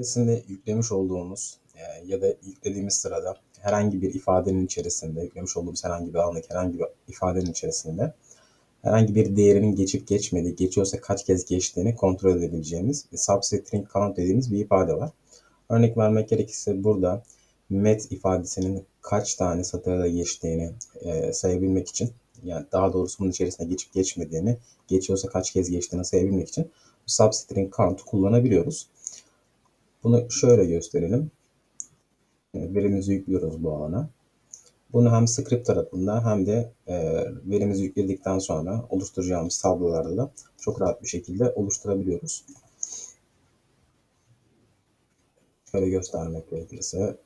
içerisinde yüklemiş olduğumuz e, ya da yüklediğimiz sırada herhangi bir ifadenin içerisinde, yüklemiş olduğumuz herhangi bir alandaki herhangi bir ifadenin içerisinde herhangi bir değerinin geçip geçmediği, geçiyorsa kaç kez geçtiğini kontrol edebileceğimiz substring count dediğimiz bir ifade var. Örnek vermek gerekirse burada met ifadesinin kaç tane satırda geçtiğini e, sayabilmek için yani daha doğrusu bunun içerisinde geçip geçmediğini, geçiyorsa kaç kez geçtiğini sayabilmek için substring count kullanabiliyoruz. Bunu şöyle gösterelim. Verimizi yüklüyoruz bu alana. Bunu hem script tarafında hem de e, verimizi yükledikten sonra oluşturacağımız tablolarda da çok rahat bir şekilde oluşturabiliyoruz. Şöyle göstermek gerekirse.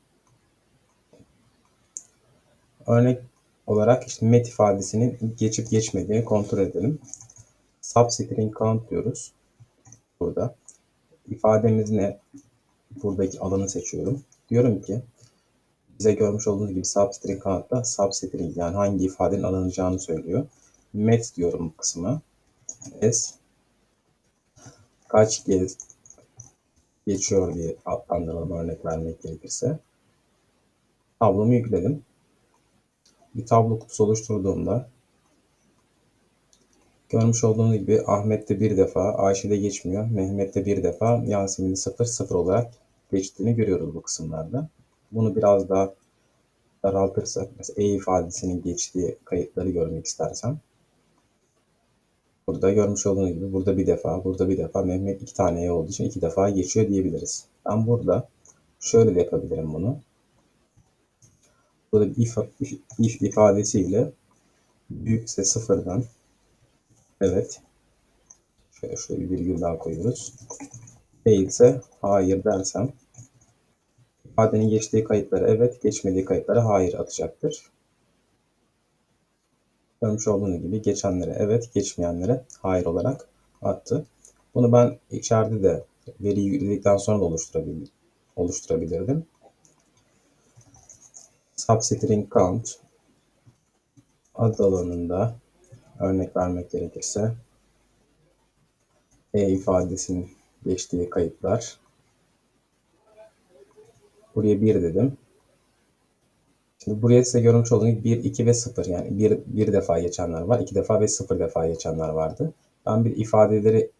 Örnek olarak işte met ifadesinin geçip geçmediğini kontrol edelim. Substring count diyoruz. Burada. İfademiz ne? Buradaki alanı seçiyorum. Diyorum ki bize görmüş olduğunuz gibi substring count'ta substring yani hangi ifadenin alınacağını söylüyor. Met diyorum bu kısma. S kaç kez geçiyor diye adlandıralım örnek vermek gerekirse. Tablomu yükledim. Bir tablo kutusu oluşturduğumda görmüş olduğunuz gibi Ahmet'te bir defa, Ayşe'de geçmiyor. Mehmet'te bir defa, Yasemin'de sıfır sıfır olarak geçtiğini görüyoruz bu kısımlarda. Bunu biraz daha daraltırsak, mesela E ifadesinin geçtiği kayıtları görmek istersem, burada görmüş olduğunuz gibi burada bir defa, burada bir defa, Mehmet iki tane E olduğu için iki defa geçiyor diyebiliriz. Ben burada şöyle de yapabilirim bunu. Burada bir if, if ifadesiyle büyükse sıfırdan evet şöyle şöyle bir virgül daha koyuyoruz. Değilse hayır dersem ifadenin geçtiği kayıtlara evet, geçmediği kayıtlara hayır atacaktır. Görmüş olduğunuz gibi geçenlere evet, geçmeyenlere hayır olarak attı. Bunu ben içeride de veriyi yükledikten sonra da oluşturabilir, oluşturabilirdim. Substring count ad alanında örnek vermek gerekirse e ifadesinin geçtiği kayıtlar Buraya 1 dedim. Şimdi buraya size görmüş olduğunuz 1, 2 ve 0 yani 1, 1 defa geçenler var. 2 defa ve 0 defa geçenler vardı. Ben bir ifadeleri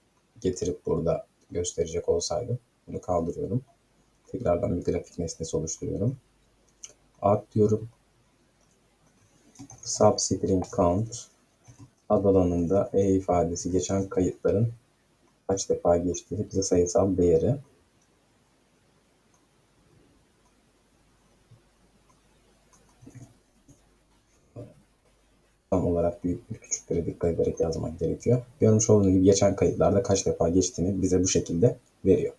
getirip burada gösterecek olsaydım bunu kaldırıyorum. Tekrardan bir grafik nesnesi oluşturuyorum. Add diyorum. Substring count ad alanında e ifadesi geçen kayıtların kaç defa geçtiğini bize sayısal değeri olarak büyük küçüklere dikkat ederek yazmak gerekiyor. Görmüş olduğunuz gibi geçen kayıtlarda kaç defa geçtiğini bize bu şekilde veriyor.